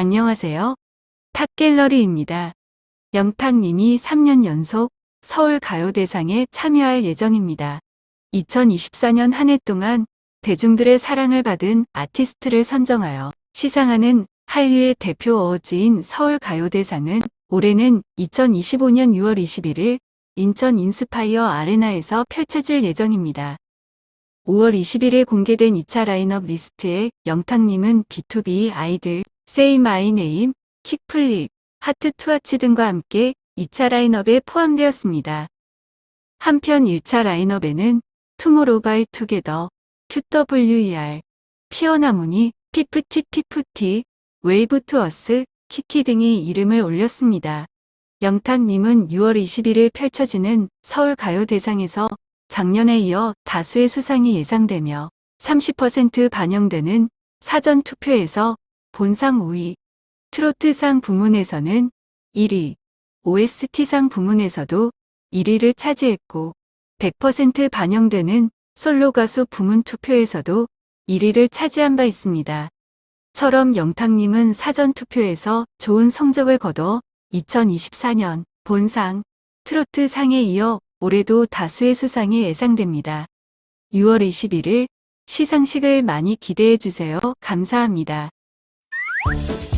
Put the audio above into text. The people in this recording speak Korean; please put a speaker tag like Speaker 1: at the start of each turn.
Speaker 1: 안녕하세요. 탁갤러리입니다. 영탁님이 3년 연속 서울 가요대상에 참여할 예정입니다. 2024년 한 해 동안 대중들의 사랑을 받은 아티스트를 선정하여 시상하는 한류의 대표 어워즈인 서울 가요대상은 올해는 2025년 6월 21일 인천 인스파이어 아레나에서 펼쳐질 예정입니다. 5월 21일 공개된 2차 라인업 리스트에 영탁님은 B2B 아이들, Say My Name, 킥플립, 하트 투아치 등과 함께 2차 라인업에 포함되었습니다. 한편 1차 라인업에는 투모로우 바이 투게더, QWER, 피어나무니, 피프티 피프티, 웨이브 투어스, 키키 등이 이름을 올렸습니다. 영탁님은 6월 21일 펼쳐지는 서울 가요대상에서 작년에 이어 다수의 수상이 예상되며 30% 반영되는 사전 투표에서 본상 5위, 트로트상 부문에서는 1위, OST상 부문에서도 1위를 차지했고 100% 반영되는 솔로 가수 부문 투표에서도 1위를 차지한 바 있습니다. 처럼 영탁님은 사전 투표에서 좋은 성적을 거둬 2024년 본상, 트로트 상에 이어 올해도 다수의 수상이 예상됩니다. 6월 21일 시상식을 많이 기대해 주세요. 감사합니다. you